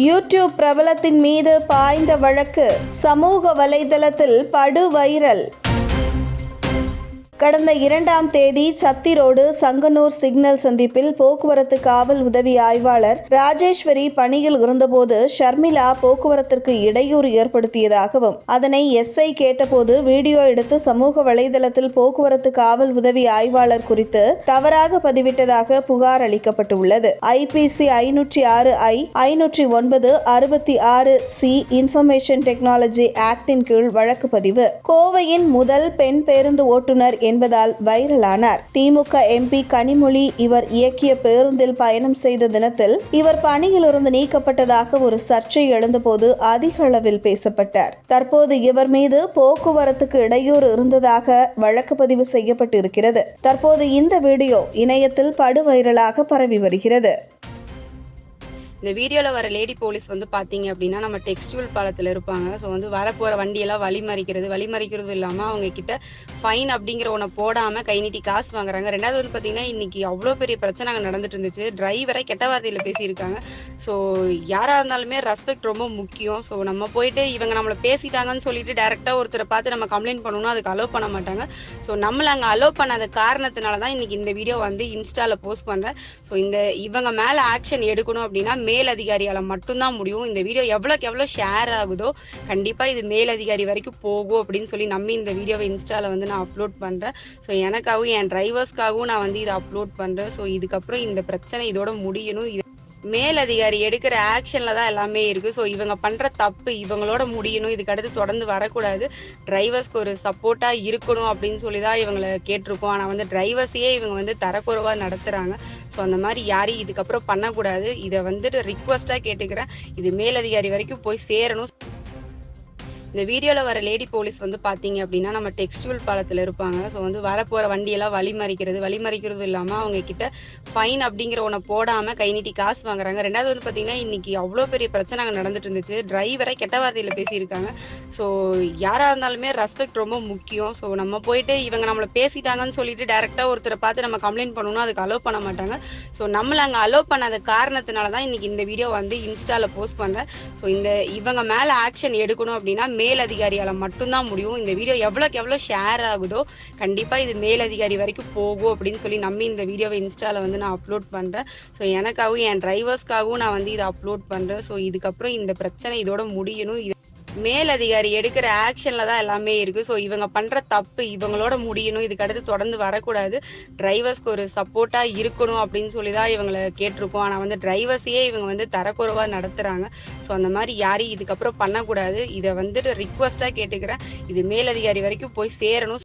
YouTube பிரபலத்தின் மீது பாய்ந்த வழக்கு சமூக வலைதளத்தில் படு வைரல் கடந்த இரண்டாம் தேதி சத்திரோடு சங்கனூர் சிக்னல் சந்திப்பில் போக்குவரத்து காவல் உதவி ஆய்வாளர் ராஜேஸ்வரி பணியில் இருந்தபோது ஷர்மிளா போக்குவரத்திற்கு இடையூறு ஏற்படுத்தியதாகவும் அதனை எஸ்ஐ கேட்டபோது வீடியோ எடுத்து சமூக வலைதளத்தில் போக்குவரத்து காவல் உதவி ஆய்வாளர் குறித்து தவறாக பதிவிட்டதாக புகார் அளிக்கப்பட்டுள்ளது. ஐபிசி ஐநூற்றி ஆறு ஐ ஐநூற்றி ஒன்பது அறுபத்தி ஆறு சி இன்ஃபர்மேஷன் டெக்னாலஜி ஆக்டின் கீழ் வழக்கு பதிவு. கோவையின் முதல் பெண் பேருந்து ஓட்டுநர் என்பதால் வைரலானார். திமுக எம்பி கனிமொழி இவர் இயக்கிய பேருந்தில் பயணம் செய்த தினத்தில் இவர் பணியிலிருந்து நீக்கப்பட்டதாக ஒரு சர்ச்சை எழுந்தபோது அதிக அளவில் பேசப்பட்டார். தற்போது இவர் மீது போக்குவரத்துக்கு இடையூறு இருந்ததாக வழக்கு பதிவு செய்யப்பட்டிருக்கிறது. தற்போது இந்த வீடியோ இணையத்தில் படுவைரலாக பரவி வருகிறது. இந்த வீடியோவில் வர லேடி போலீஸ் வந்து பார்த்தீங்க அப்படின்னா நம்ம டெக்ஸ்டுவல் பாலத்தில் இருப்பாங்க. ஸோ வந்து வரப்போகிற வண்டியெல்லாம் வழிமறிக்கிறது வழிமறிக்கிறது இல்லாமல் அவங்க கிட்ட ஃபைன் அப்படிங்கிற ஒன்றை போடாமல் கை நீட்டி காசு வாங்குறாங்க. ரெண்டாவது வந்து பார்த்தீங்கன்னா இன்றைக்கி அவ்வளோ பெரிய பிரச்சனை அங்கே நடந்துட்டு இருந்துச்சு டிரைவரை கெட்ட வார்த்தையில் பேசியிருக்காங்க. ஸோ யாராக இருந்தாலுமே ரெஸ்பெக்ட் ரொம்ப முக்கியம். ஸோ நம்ம போயிட்டு இவங்க நம்மளை பேசிட்டாங்கன்னு சொல்லிட்டு டேரெக்டாக ஒருத்தரை பார்த்து நம்ம கம்ப்ளைண்ட் பண்ணணும்னா அதுக்கு அலோவ் பண்ண மாட்டாங்க. ஸோ நம்மளை அங்கே அலோவ் பண்ணாத காரணத்தினால தான் இன்றைக்கி இந்த வீடியோ வந்து இன்ஸ்டாவில் போஸ்ட் பண்ணுறேன் ஸோ இந்த இவங்க மேலே ஆக்ஷன் எடுக்கணும் அப்படின்னா மேல் அதிகாரியால் மட்டும்தான் முடியும். இந்த வீடியோ எவ்வளோக்கு எவ்வளோ ஷேர் ஆகுதோ கண்டிப்பாக இது மேல் அதிகாரி வரைக்கும் போகும் அப்படின்னு சொல்லி நம்பி இந்த வீடியோவை இன்ஸ்டாவில் வந்து நான் அப்லோட் பண்ணுறேன் ஸோ எனக்காகவும் என் டிரைவர்ஸ்க்காகவும் நான் வந்து இதை அப்லோட் பண்ணுறேன் ஸோ இதுக்கப்புறம் இந்த பிரச்சனை இதோட முடியணும். மேலதிகாரி எடுக்கிற ஆக்ஷன்ல தான் எல்லாமே இருக்கு. ஸோ இவங்க பண்ற தப்பு இவங்களோட முடியணும் இதுக்கு அடுத்து தொடர்ந்து வரக்கூடாது. டிரைவர்ஸ்க்கு ஒரு சப்போர்ட்டா இருக்கணும் அப்படின்னு சொல்லி தான் இவங்களை கேட்டிருக்கோம். ஆனால் வந்து டிரைவர்ஸையே இவங்க வந்து தரக்குறைவா நடத்துறாங்க. ஸோ அந்த மாதிரி யாரையும் இதுக்கப்புறம் பண்ணக்கூடாது. இதை வந்துட்டு ரிக்வஸ்டா கேட்டுக்கிறேன். இது மேலதிகாரி வரைக்கும் போய் சேரணும். இந்த வீடியோவில் வர லேடி போலீஸ் வந்து பார்த்தீங்க அப்படின்னா நம்ம டெக்ஸ்டுவல் பாலத்தில் இருப்பாங்க. ஸோ வந்து வரப்போகிற வண்டியெல்லாம் வழிமறிக்கிறது வழிமறிக்கிறது இல்லாமல் அவங்க கிட்ட ஃபைன் அப்படிங்கிற ஒன்றை போடாமல் கை நீட்டி காசு வாங்குறாங்க. ரெண்டாவது வந்து பார்த்தீங்கன்னா இன்னைக்கு அவ்வளோ பெரிய பிரச்சனை அங்கே நடந்துட்டு இருந்துச்சு. டிரைவரை கெட்ட வார்த்தையில் பேசியிருக்காங்க. ஸோ யாராக இருந்தாலுமே ரெஸ்பெக்ட் ரொம்ப முக்கியம். ஸோ நம்ம போயிட்டு இவங்க நம்மளை பேசிட்டாங்கன்னு சொல்லிட்டு டேரெக்டாக ஒருத்தரை பார்த்து நம்ம கம்ப்ளைண்ட் பண்ணணும்னா அதுக்கு அலோவ் பண்ண மாட்டாங்க. ஸோ நம்மளை அங்கே அலோவ் பண்ணாத காரணத்தினால தான் இன்னைக்கு இந்த வீடியோ வந்து இன்ஸ்டாவில் போஸ்ட் பண்ணுறேன் ஸோ இந்த இவங்க மேலே ஆக்ஷன் எடுக்கணும் அப்படின்னா மேல் அதிகாரியால் மட்டும்தான் முடியும். இந்த வீடியோ எவ்வளோக்கு எவ்வளோ ஷேர் ஆகுதோ கண்டிப்பாக இது மேல் அதிகாரி வரைக்கும் போகும் அப்படின்னு சொல்லி நம்பி இந்த வீடியோவை இன்ஸ்டாவில் வந்து நான் அப்லோட் பண்ணுறேன் ஸோ எனக்காகவும் என் டிரைவர்ஸ்க்காகவும் நான் வந்து இதை அப்லோட் பண்ணுறேன் ஸோ இதுக்கப்புறம் இந்த பிரச்சனை இதோட முடியணும். இது மேல் அதிகாரி எடுக்கிற ஆக்ஷன்ல தான் எல்லாமே இருக்கு. ஸோ இவங்க பண்ற தப்பு இவங்களோட முடியணும் இதுக்கு அடுத்து தொடர்ந்து வரக்கூடாது. டிரைவர்ஸ்க்கு ஒரு சப்போர்ட்டா இருக்கணும் அப்படின்னு சொல்லி தான் இவங்களை கேட்டிருக்கோம். ஆனால் வந்து டிரைவர்ஸையே இவங்க வந்து தரக்குறைவா நடத்துறாங்க. ஸோ அந்த மாதிரி யாரையும் இதுக்கப்புறம் பண்ணக்கூடாது. இதை வந்துட்டு ரிக்வஸ்டா கேட்டுக்கிறேன். இது மேலதிகாரி வரைக்கும் போய் சேரணும்.